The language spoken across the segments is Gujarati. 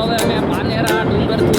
હવે અમે પાનેરા ડુંગરથી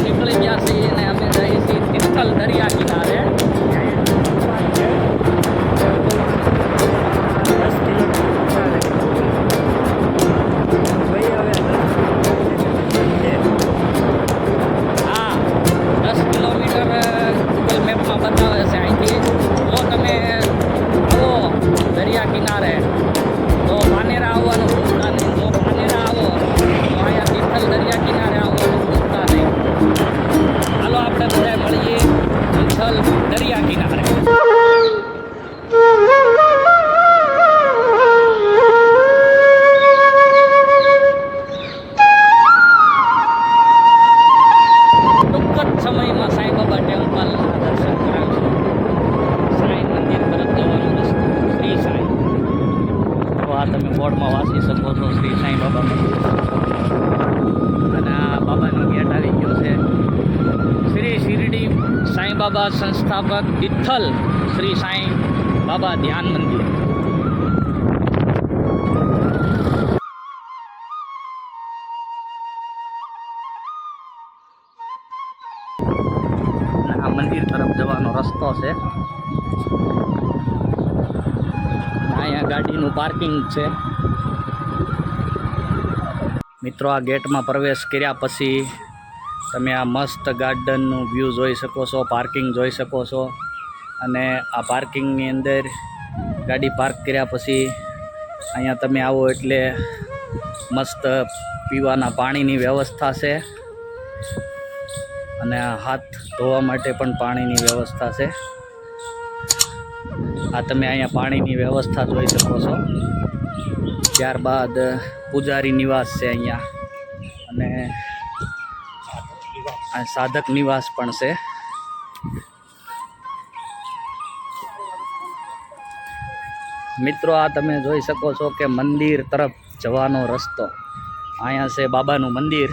તો આ તમે બોર્ડમાં વાંચી શકો છો શ્રી સાંઈ બાબા મંદિર અને આ બાબાનો ગેટ આવી ગયો છે શ્રી શિરડી સાંઈ બાબા સંસ્થાપક તિથલ શ્રી સાંઈ બાબા ધ્યાન મંદિર. આ મંદિર તરફ જવાનો રસ્તો છે. અહીંયા ગાડીનું પાર્કિંગ છે. મિત્રો, આ ગેટમાં પ્રવેશ કર્યા પછી તમે આ મસ્ત ગાર્ડનનું વ્યૂ જોઈ શકો છો પાર્કિંગ જોઈ શકો છો. અને આ પાર્કિંગની અંદર ગાડી પાર્ક કર્યા પછી અહીંયા તમે આવો એટલે મસ્ત પીવાના પાણીની વ્યવસ્થા છે. અને હાથ ધોવા માટે પણ પાણીની વ્યવસ્થા છે. આ તમે અહીંયા પાણીની વ્યવસ્થા જોઈ શકો છો. ત્યારબાદ પૂજારી નિવાસ છે અહીંયા. અને આ સાધક નિવાસ પણ છે. મિત્રો, આ તમે જોઈ શકો છો કે મંદિર તરફ જવાનો રસ્તો. અહીંયા છે બાબાનું મંદિર.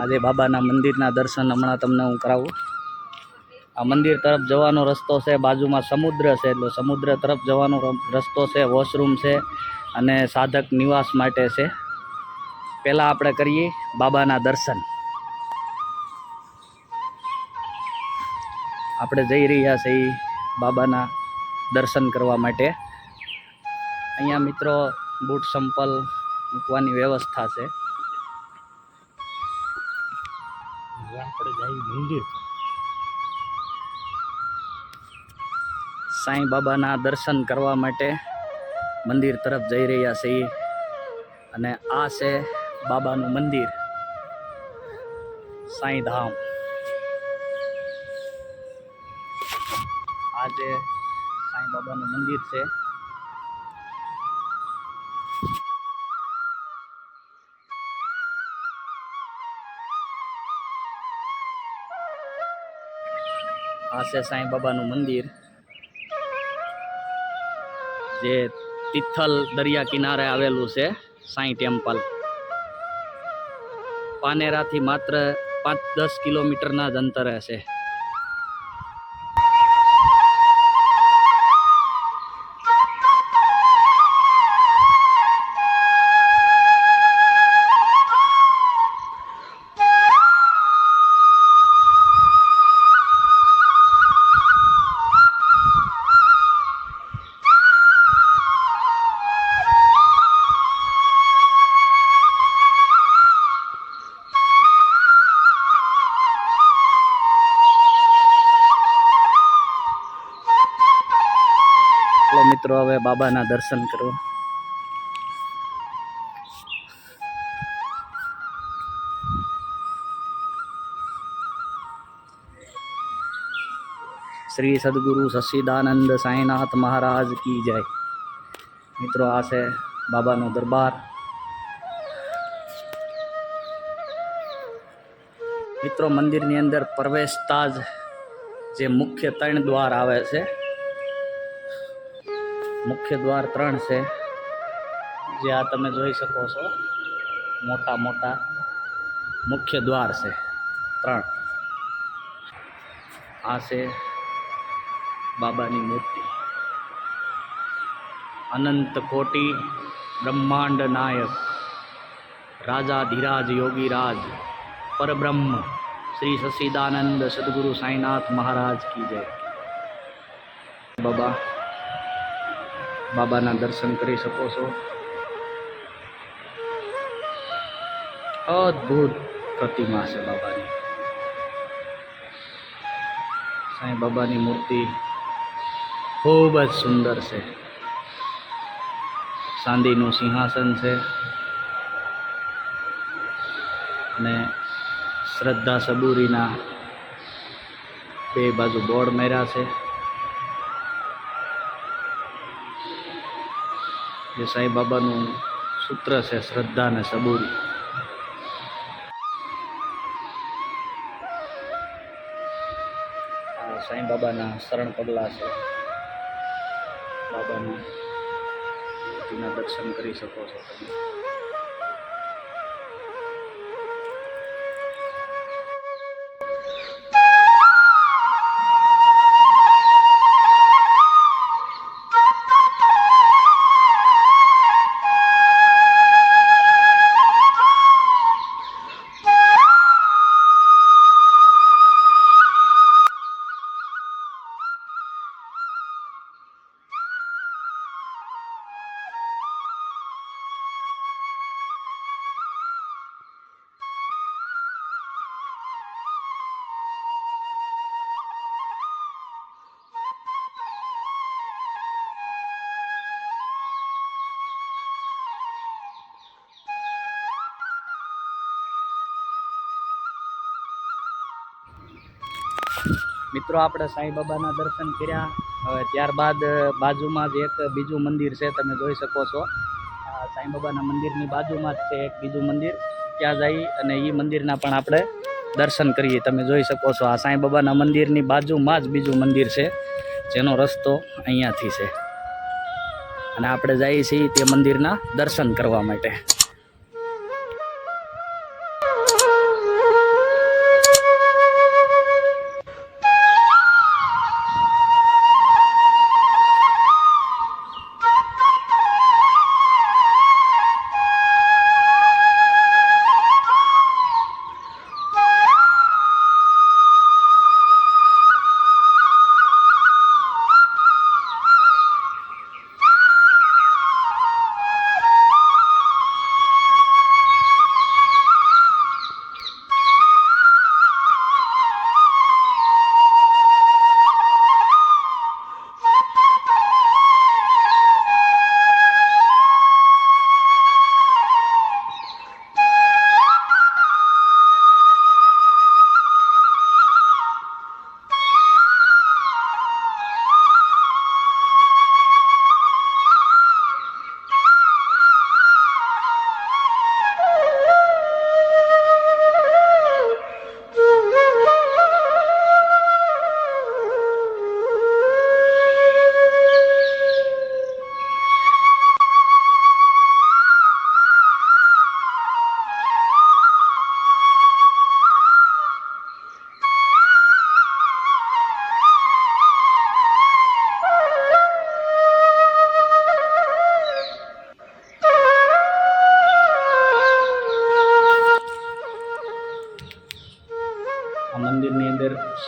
આજે બાબાના મંદિરના દર્શન હમણાં તમને હું કરાવું. આ મંદિર તરફ જવાનો રસ્તો છે, બાજુમાં સમુદ્ર છે, એટલે સમુદ્ર તરફ જવાનો રસ્તો છે, વોશરૂમ છે અને સાધક નિવાસ માટે છે. પહેલાં આપણે કરીએ બાબાના દર્શન. આપણે જઈ રહ્યા છીએ બાબાના દર્શન કરવા માટે. અહીંયા મિત્રો બૂટ સંપલ મૂકવાની વ્યવસ્થા છે. આપણે જઈ મંદિર. સાંઈ બાબાના દર્શન કરવા માટે મંદિર તરફ જઈ રહ્યા છીએ અને આ છે બાબાનું મંદિર. સાંઈ ધામ. આ જે સાંઈ બાબાનું મંદિર છે. આ છે સાંઈ મંદિર. જે તિથલ દરિયા કિનારે આવેલું છે, સાંઈ ટેમ્પલ. પાનેરાથી માત્ર પાંચ દસ કિલોમીટરના જ અંતરે છે. મિત્રો, હવે બાબાના દર્શન કરો શ્રી સદગુરુ સચ્ચિદાનંદ સાંઈનાથ મહારાજ કી જય. મિત્રો, આ છે બાબાનો દરબાર. મિત્રો, મંદિરની અંદર પ્રવેશતા જ જે મુખ્ય ત્રણ દ્વાર આવે છે મુખ્ય દ્વાર ત્રણ છે, જે આ તમે જોઈ શકો છો. મોટા મોટા મુખ્ય દ્વાર છે, ત્રણ. આ છે બાબાની મૂર્તિ. અનંત કોટી બ્રહ્માંડ નાયક, રાજા ધીરાજ યોગીરાજ પરબ્રહ્મ, શ્રી સચ્ચિદાનંદ સદગુરુ સાંઈનાથ મહારાજ કી જય. બાબા બાબાના દર્શન કરી શકો છો. અદ્ભુત પ્રતિમા છે બાબાની. સાંઈ બાબાની મૂર્તિ ખૂબ જ સુંદર છે. ચાંદીનું સિંહાસન છે. અને શ્રદ્ધા સબુરીના બે બાજુ બોર્ડ મેર્યા છે. જે સાંઈ બાબાનું સૂત્ર છે, શ્રદ્ધા અને સબૂરી. આ સાંઈ બાબાના શરણ પગલાં છે. બાબાના દર્શન કરી શકો છો તમે. મિત્રો, આપણે સાંઈ બાબાના દર્શન કર્યા. હવે ત્યારબાદ બાજુમાં જ એક બીજું મંદિર છે, તમે જોઈ શકો છો. આ સાંઈ બાબાના મંદિરની બાજુમાં જ છે એક બીજું મંદિર. ત્યાં જઈ અને એ મંદિરના પણ આપણે દર્શન કરીએ. તમે જોઈ શકો છો, આ સાંઈ બાબાના મંદિરની બાજુમાં જ બીજું મંદિર છે, જેનો રસ્તો અહીંયાથી છે. અને આપણે જઈએ છીએ તે મંદિરના દર્શન કરવા માટે.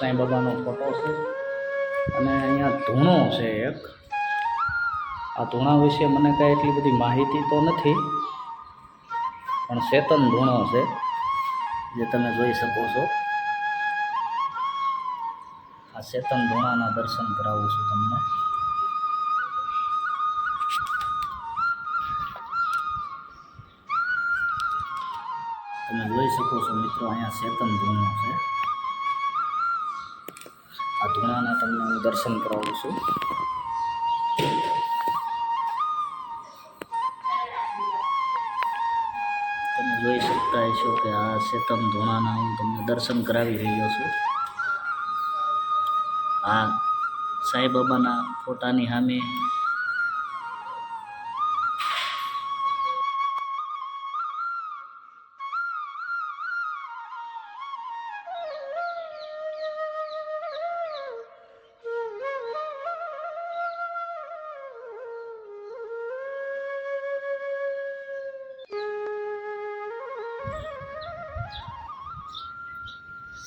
સાંઈ બાબાનો ફોટો છે. અને અહીંયા ધૂણો છે એક. આ ધૂણા વિશે મને કાંઈ એટલી બધી માહિતી તો નથી, પણ ચેતન ધૂણો છે, જે તમે જોઈ શકો છો. આ ચેતન ધૂણાના દર્શન કરાવું છું તમને. તમે જોઈ શકો છો મિત્રો, અહીંયા ચેતન ધૂણો છે. આ ધૂણાના તમને હું દર્શન કરાવું છું. તમે જોઈ શકતા છો કે આ શેતમ ધોણાના હું તમને દર્શન કરાવી રહ્યો છું. આ સાંઈબાબાના ફોટાની સામે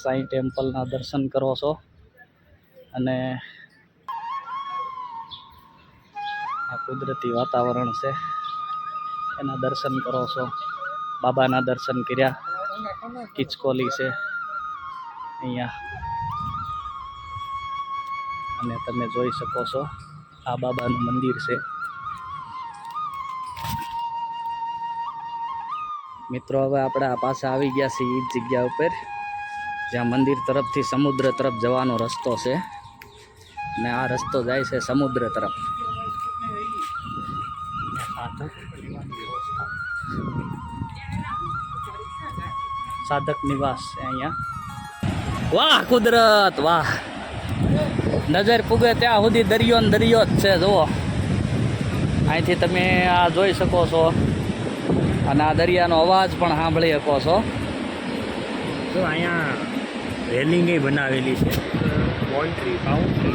સાંઈ ટેમ્પલના દર્શન કરો છો. અને આ કુદરતી વાતાવરણ છે. એના દર્શન કરો છો. બાબાના દર્શન કર્યા. કિચકોલી છે. અહીંયા. અને તમે જોઈ શકો છો, આ બાબાનું મંદિર છે. મિત્રો, હવે આપણે આ પાછા આવી ગયા છીએ એ જગ્યા ઉપર. જ્યાં મંદિર તરફથી સમુદ્ર તરફ જવાનો રસ્તો છે. અને આ રસ્તો જાય છે સમુદ્ર તરફ. સાધક નિવાસ છે અહીંયા. વાહ, કુદરત, વાહ. નજર પૂગે ત્યાં સુધી દરિયો ને દરિયો જ છે, જુઓ. અહીંથી તમે આ જોઈ શકો છો. અને આ દરિયાનો અવાજ પણ સાંભળી શકો છો. અહીંયા રેલિંગ બનાવેલી છે. બાઉન્ડ્રી બાઉન્ડ્રી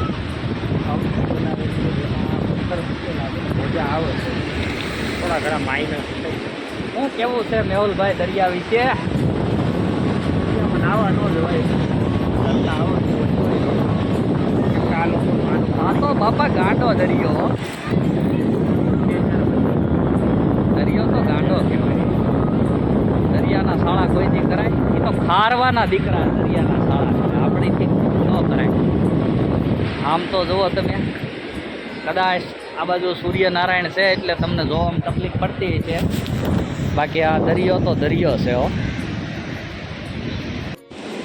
બાઉન્ડ્રી બનાવેલી છે જેમાં પથ્થર મજા આવે છે. થોડા ઘણા માઇનસ હું કેવું છે, મેહુલભાઈ દરિયા વિશે નાવા ન જવાય. હોય તો બાપા ગાંડો દરિયો. દરિયો તો ગાંડો કહેવાય. દરિયાના સાળા કોઈ દી કરાય. એ તો ખારવાના દીકરા દરિયાના. શાળા ન કરાય. આમ તો જુઓ તમે, કદાચ આ બાજુ સૂર્યનારાયણ છે એટલે તમને જોવામાં તકલીફ પડતી છે. બાકી આ દરિયો તો દરિયો છે હો.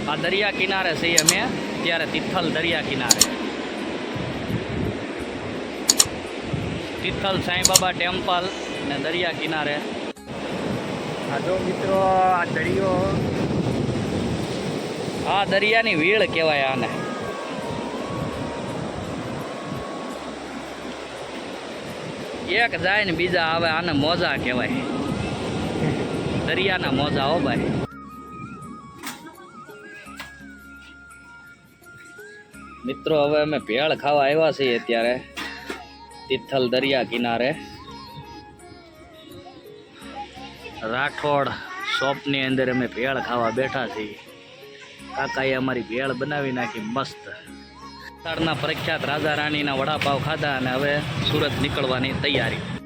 આ દરિયા કિનારે છીએ અમે, ત્યારે તિથલ દરિયા કિનારે. તિથલ સાંઈબાબા ટેમ્પલ ને દરિયા કિનારે. આ જો મિત્રો, આ દરિયો આ દરિયાની વીળ કહેવાય આને. એક જાય ને બીજા આવે, આને મોજા કહેવાય. દરિયાના મોજા હો ભાઈ. મિત્રો, હવે અમે ભેળ ખાવા આવ્યા છીએ અત્યારે, તિથલ દરિયા કિનારે. રાઠોડ શોપની અંદર અમે ભેળ ખાવા બેઠા છીએ. કાકાએ અમારી ભેળ બનાવી નાખી મસ્ત. વલસાડના પ્રખ્યાત રાજા રાણીના વડાપાવ ખાધા અને હવે સુરત નીકળવાની તૈયારી.